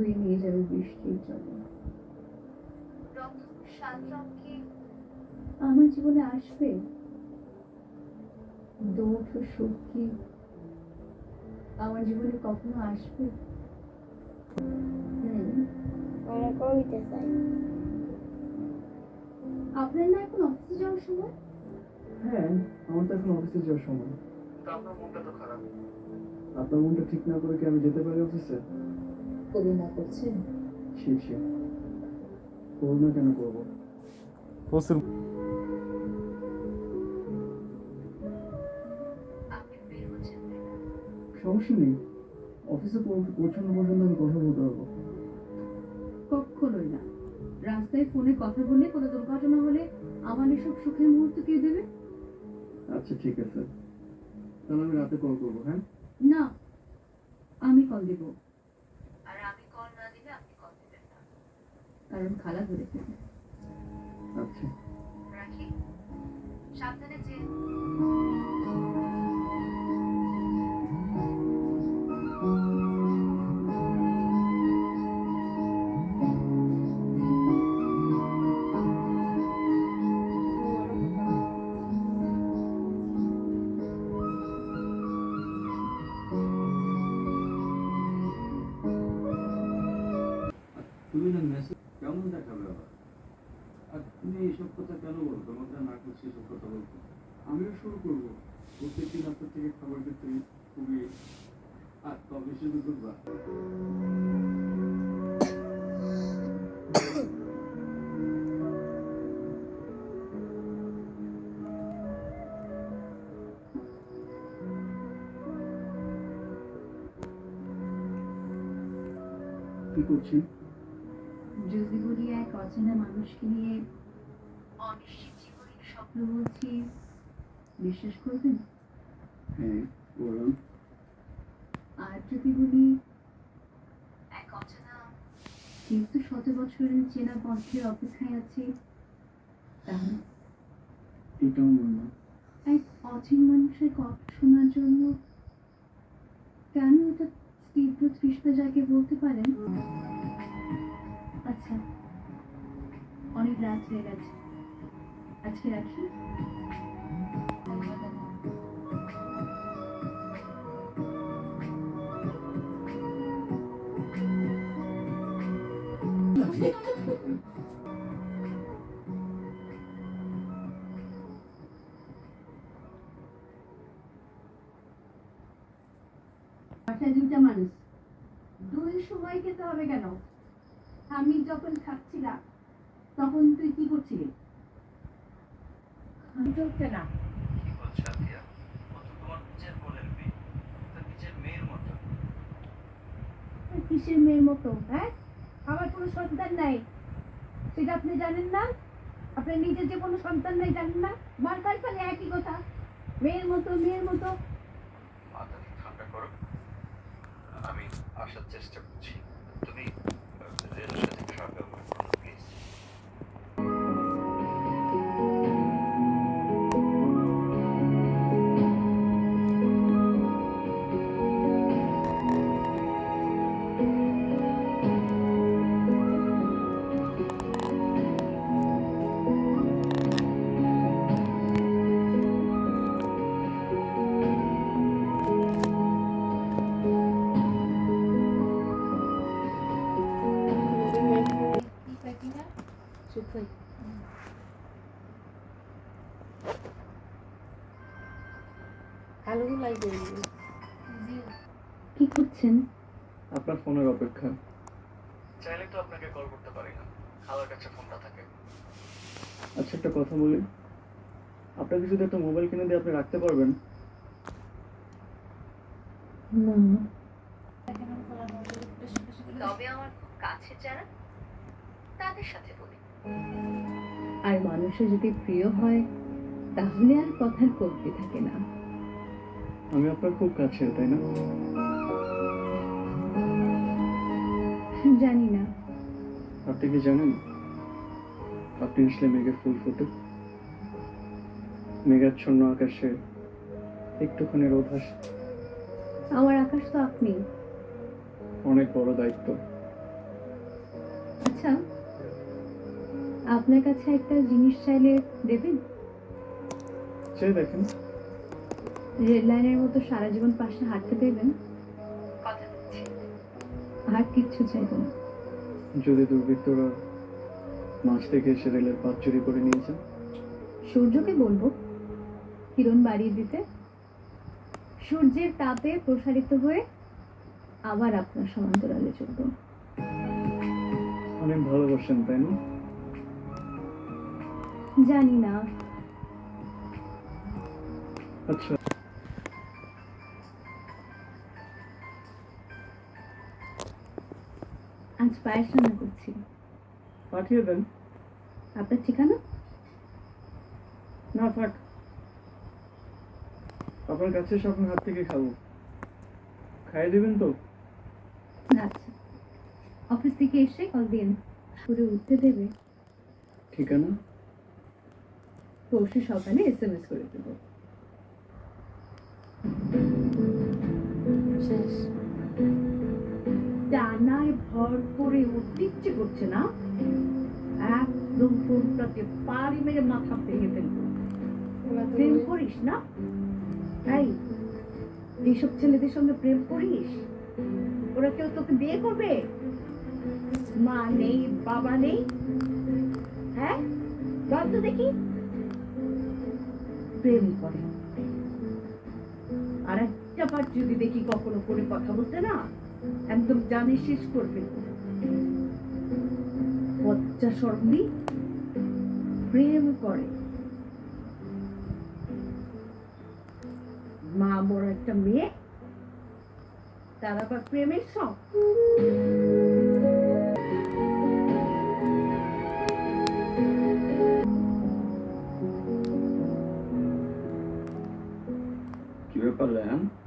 ধুয়ে নিয়ে যাবে বৃষ্টির জলে আমার জীবনে আসবে? দৌড় সুখ কি? আমার জীবনে কখনো আসবে? হুম। আমরা কবিতা চাই। আপনার না এখন অফিসে যাওয়ার সময়? হ্যাঁ আমার তো এখন অফিসে যাওয়ার সময়। আপনার মনটা তো খারাপ। আপনার মনটা ঠিক না করে কি আমি যেতে পারি অফিসে? না করছেন? ছি ছি করব কেন করব? না? সমস্যা নেই। অফিসে পৌঁছানো পর্যন্ত আমি কথা বলতে পারব। কখনোই না। রাস্তায় ফোনে কথা বলে কোনো দুর্ঘটনা হলে আমার এসব সুখের মুহূর্ত কে দেবে? আচ্ছা ঠিক আছে। তাহলে আমি রাতে কল করব হ্যাঁ? না আমি কল দেব আর আমি কল না দিলে আপনি কল দিবেন না কারণ খালা ধরে থাকে আচ্ছা। রাখি সাবধানে যে তুমি এইসব কথা কেন বলো তোমাকে না করছি এসব কথা বলতে। আমিও শুরু করব। প্রত্যেকদিন আপনার থেকে খাবার খেতে খুবই আর কবে শুরু করবা। কি করছেন? যদি বলি এক অচেনা মানুষকে নিয়ে অনিশ্চিত জীবনের স্বপ্ন বলছি বিশ্বাস করবেন হ্যাঁ বলুন। আর যদি বলি এক অচেনা কিন্তু শত বছরের চেনা কণ্ঠের অপেক্ষায় আছি তাহলে? এটাও মনে এক অচিন মানুষের কথা শোনার জন্য কেন এটা তীব্র তৃষ্ণা যাকে বলতে পারেন? আচ্ছা অনেক রাত হয়ে গেছে। আজকে রাখি। বাসায় দুইটা মানুষ। দুই সময় খেতে হবে কেন? আমি যখন খাচ্ছিলাম, তখন তুই কি করছিলি চলছে না কি বলছো আতিয়া ও তো তোমার নিজের বোনের মেয়ে তার নিজের মেয়ের মতো কিসের মেয়ের মতো হ্যাঁ? আমার কোনো সন্তান নাই। সেটা আপনি জানেন না? আপনার নিজের যে কোনো সন্তান নাই জানেন না? বারবার খালি একই কথা। মেয়ের মতো মেয়ের মতো। ঠান্ডা করো। আমি আসার চেষ্টা করছি। তুমি সুখাই আলু লাগবে কি করছেন? আপনার ফোনের অপেক্ষা। চাইলে তো আপনাকে কল করতে পারি না। খালার কাছে ফোনটা থাকে। আচ্ছা একটা কথা বলি। আপনাকে যদি একটা মোবাইল কিনে দিয়ে আপনি রাখতে পারবেন? না। তবে আমার খুব কাছের যারা তাদের সাথে বলি। আর মানুষের যদি প্রিয় হয় তাহলে আর কথার কমতি থাকে না। আমি আপনার খুব কাছে তাই না? জানি না। আপনি কি জানেন? আপনি আসলে মেঘে ফুল ফোটে। মেঘাচ্ছন্ন আকাশে একটুখানি রোদ হাসে আমার আকাশ তো আপনি। অনেক বড় দায়িত্ব। আপনার কাছে একটা জিনিস চাইলে দেবেন? চেয়ে দেখেন। রেড লাইনের মতো সারা জীবন পাশে হাঁটতে দেবেন? কথা দিচ্ছি। আর কিচ্ছু চাইব না। যদি দুর্বৃত্তরা মাছ থেকে এসে রেলের পাত চুরি করে নিয়েছে সূর্যকে বলব কিরণ বাড়িয়ে দিতে। সূর্যের তাপে প্রসারিত হয়ে আবার আপনার সমান্তরালে চলবো। অনেক ভালোবাসেন তাই না? জানি না আচ্ছা। আজ পায়েস রান্না করছি। পাঠিয়ে দেন। আপনার ঠিকানা? না থাক। আপনার কাছে আপনার হাত থেকে খাব। খাইয়ে দেবেন তো? আচ্ছা। অফিস থেকে এসে কল দিন। করে উঠতে দেবে। ঠিকানা? পরশু সকালে এস এম এস করে দেবো। ডানায় ভর করে উঠতে ইচ্ছে করছে না। একদম ফোনটাকে পাড়ি মেরে মাথা ভেঙে ফেলব প্রেম করিস না? তাই যেসব ছেলেদের সঙ্গে প্রেম করিস ওরা কেউ তোকে বিয়ে করবে? মা নেই বাবা নেই? হ্যাঁ? বল তো দেখি। প্রেম করে। আর একটা বার যদি দেখি কখনো করে কথা বলতে না, একদম জানি শেষ করবে বচ্চা শর্মি প্রেম করে। মা বড় একটা মেয়ে, তার আবার প্রেমের শখ। por